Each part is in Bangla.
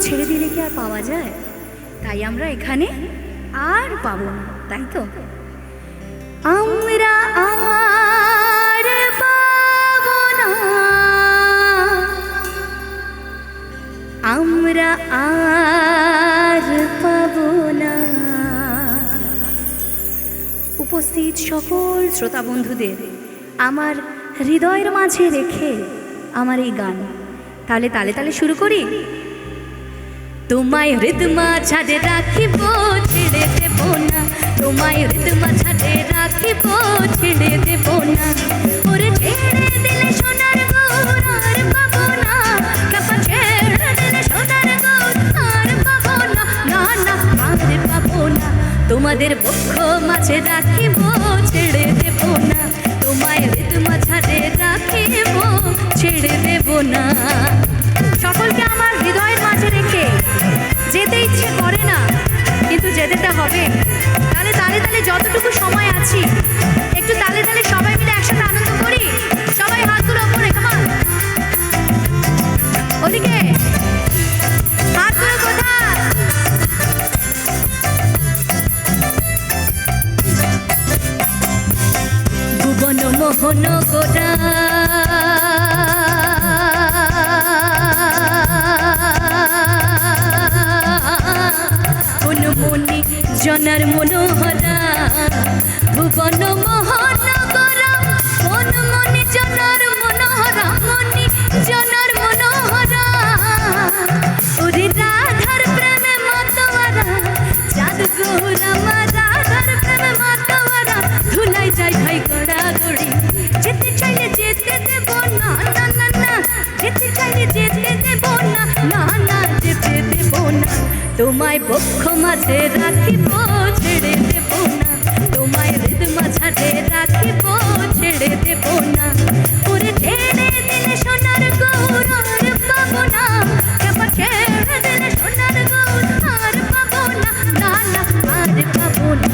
ছেড়ে দিলে কি আর পাওয়া যায়? তাই আমরা এখানে আর পাবো না, তাই তো? আমরা আর পাবো না। আমরা আর পাবো না। উপস্থিত সকল শ্রোতা বন্ধুদের আমার হৃদয়ের মাঝে রেখে আমার এই গান। তাহলে তালে তালে শুরু করি? তোমায় হৃদমা ছাড়ে রাখিব, ছেড়ে দেব না। তোমায় হৃদমা ছাড়ে রাখিব, ছেড়ে দেব না। ওরে ছেড়ে দিলে সোনার গৌর আর পাবো না। কাপা ছেড়ে দিলে সোনার গৌর আর পাবো না। না না আর পাবো না। তোমাদের পক্ষ মাঝে রাখিব, ছেড়ে দেব না। তোমায় হৃদমা ছাড়ে রাখিব, ছেড়ে দেব না। সকলকে আমার হৃদয়ের মাঝে রেখে যেতে ইচ্ছে করে না, কিন্তু যেতে হবে। তাহলে তালে তালে যতটুকু সময় আছি, একটু তালে তালে সবাই মিলে একসাথে আনন্দ করি? সবাই জনার মনোহরা তোমায় বক্ষ মাঝে রাখিব, ছেড়ে দেব না। তোমায় হৃদ মাঝারে রাখিব, ছেড়ে দেব না। ওরে ছেড়ে দিলে সোনার গৌর আর পাবো না। কেমন ছেড়ে দিলে সোনার গৌর আর পাবো না। না না, আর পাবো না।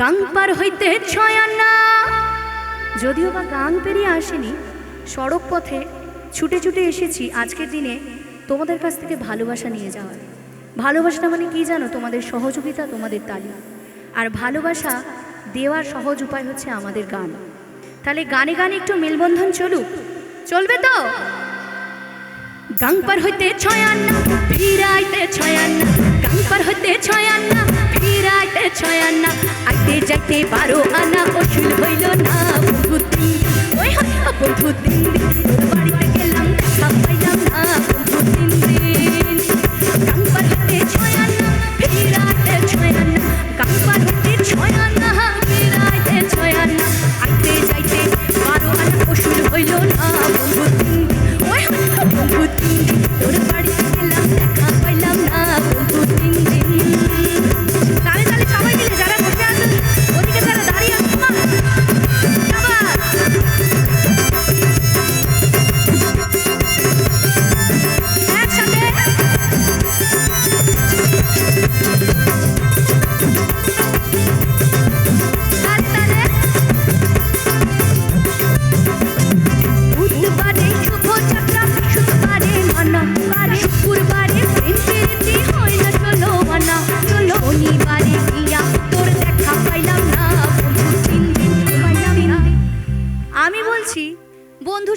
গাং পার হইতে ছয়ানা যদিও বা গাং পেরিয়ে আসেনি, সড়ক পথে ছুটে ছুটে এসেছি আজকের দিনে তোমাদের কাছ থেকে ভালোবাসা নিয়ে যাওয়ার। ভালোবাসাটা মানে কী জানো? তোমাদের সহযোগিতা, তোমাদের তালি। আর ভালোবাসা, দেওয়ার সহজ উপায় হচ্ছে আমাদের গান। তাহলে গানে গানে একটু মেলবন্ধন চলুক। চলবে তো? গাং পার হইতে ছয়ান্না ফিরাইতে ছয়ান্না গাং পার হইতে ছয়ান্না ফিরাইতে ছয়ান্না আইতে যাইতে বারো আনা ওষুধ হইল না।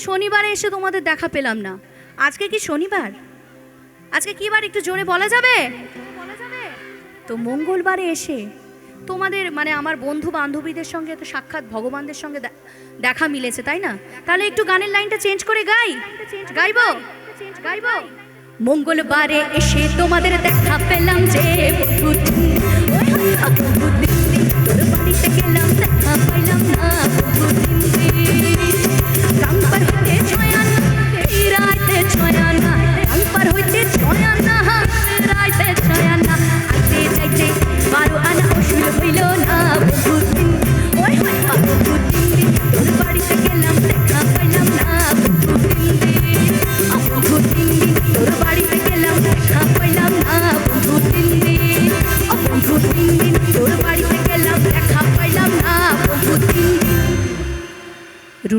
শনিবারে এসে তোমাদের দেখা পেলাম না। আজকে কি শনিবার? আজকে কি বার একটু জোরে বলা যাবে? তো মঙ্গলবারে এসে তোমাদের মানে আমার বন্ধু বান্ধবীদের সঙ্গে তো সাক্ষাৎ ভগবানদের সঙ্গে দেখা মিলেছে, তাই না? তাহলে একটু গানের লাইনটা চেঞ্জ করে গাই। গাইবো? গাইবো? মঙ্গলবারে এসে তোমাদের দেখা পেলাম যে তোর বাড়িতে গেলাম, দেখা পাইলাম না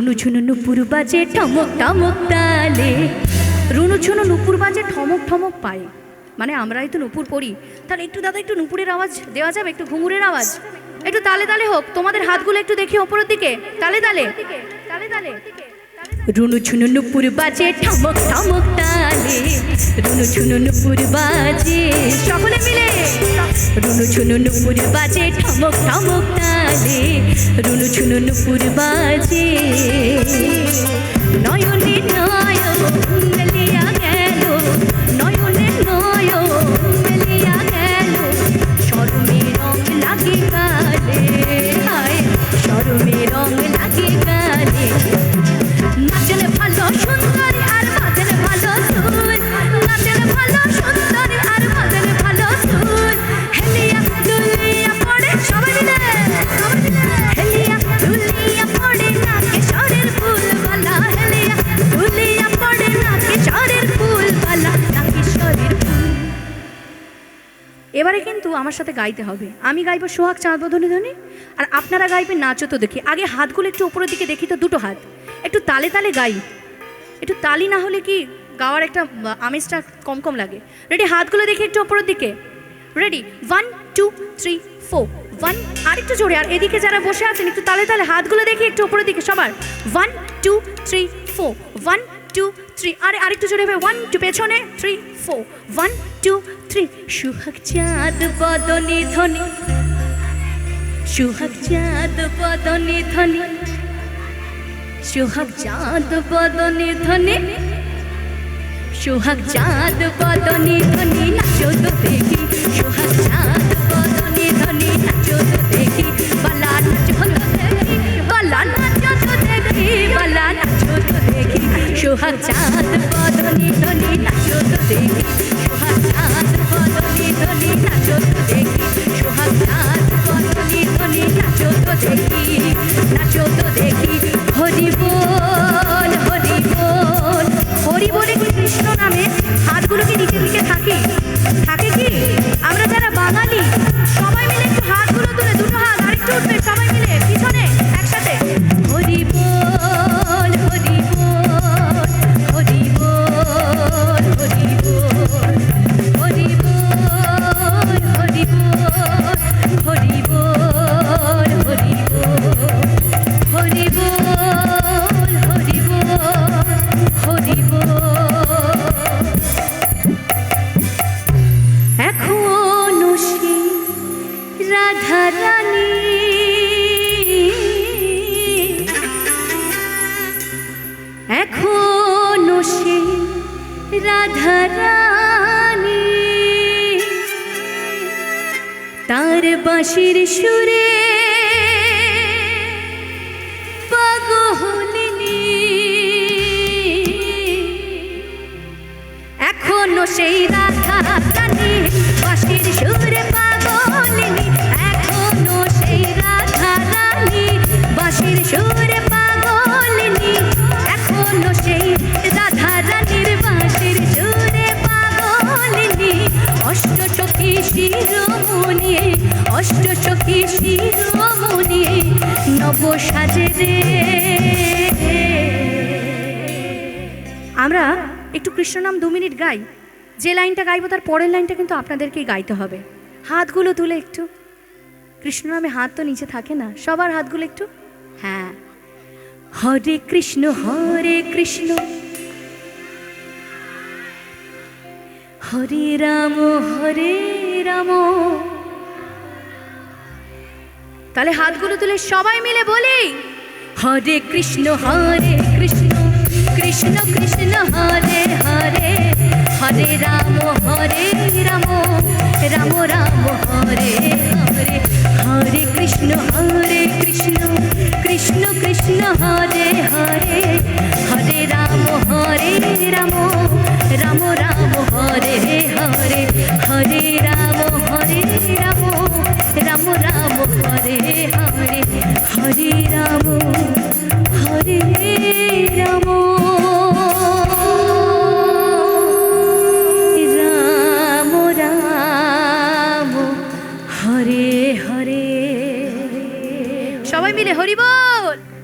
রুনু ছুনু নুপুর বাজে ঠমক ঠমক তালে। রুনু ছুনু নুপুর বাজে ঠমক ঠমক পায়। মানে আমরাই তো নুপুর পড়ি। তাহলে একটু দাদা, একটু নুপুরের আওয়াজ দেওয়া যাবে? একটু ঘুঙুরের আওয়াজ? একটু তালে তালে হোক। তোমাদের হাতগুলো একটু দেখি ওপরের দিকে। তালে তালে। তালে তালে। রুনু ছুনু নুপুর বাজে, ঠামক ঠামক তালে। রুনু ছুনু নুপুর বাজে, সকলে মিলে। রুনু ছুনু নুপুর বাজে, ঠামক ঠামক তালে। রুনু ছুনু নুপুর বাজে। আমার সাথে গাইতে হবে। আমি গাইবো সোহাগ চাঁদবধনী ধ্বনি আর আপনারা গাইবেন নাচো তো দেখি। আগে হাতগুলো একটু উপরের দিকে দেখি তো, দুটো হাত। একটু তালে তালে গাই। একটু তালি না হলে কি গাওয়ার একটা আমেজটা কম কম লাগে। রেডি হাতগুলো দেখি একটু উপরের দিকে। Ready one two three four one আর একটু জোরে, আর এদিকে যারা বসে আছেন, একটু তালে তালে হাতগুলো দেখি একটু উপরের দিকে সবার। One two three four one two three আরে, আরেকটু জোরে হবে ওয়ান টু পেছনে three four one two three Suhag চাঁদ, বদনে ধ্বনি। সুহাগ চাঁদ, বদনে ধ্বনি। সুহাগ চাঁদ, বদনে ধ্বনি। সুহাগ চাঁদ, বদনে ধ্বনি। নাচো তো দেখি। চাঁদ, বদনে ধ্বনি। নাচো তো সুহাগ চাঁদ বদনে ধনি নাচো তো দেখি সোহা চাঁদ রাধা রানী তার বাঁশির সুরে অষ্ট সখী নব সাজে রে আমরা একটু কৃষ্ণ নাম দু মিনিট গাই। যে লাইনটা গাইবো তার পরের লাইনটা কিন্তু আপনাদেরকেই গাইতে হবে। হাতগুলো তুলে একটু। কৃষ্ণ নামে হাত তো নিচে থাকে না, সবার হাতগুলো একটু। হ্যাঁ। হরে কৃষ্ণ হরে কৃষ্ণ। হরে রাম হরে রাম। তাহলে হাতগুলো তুলে সবাই মিলে বলি, হরে কৃষ্ণ হরে কৃষ্ণ কৃষ্ণ কৃষ্ণ, হরে হরে হরে রাম, হরে হরে হরে হরে রাম। হরে রাম সবাই মিলে হরি বল।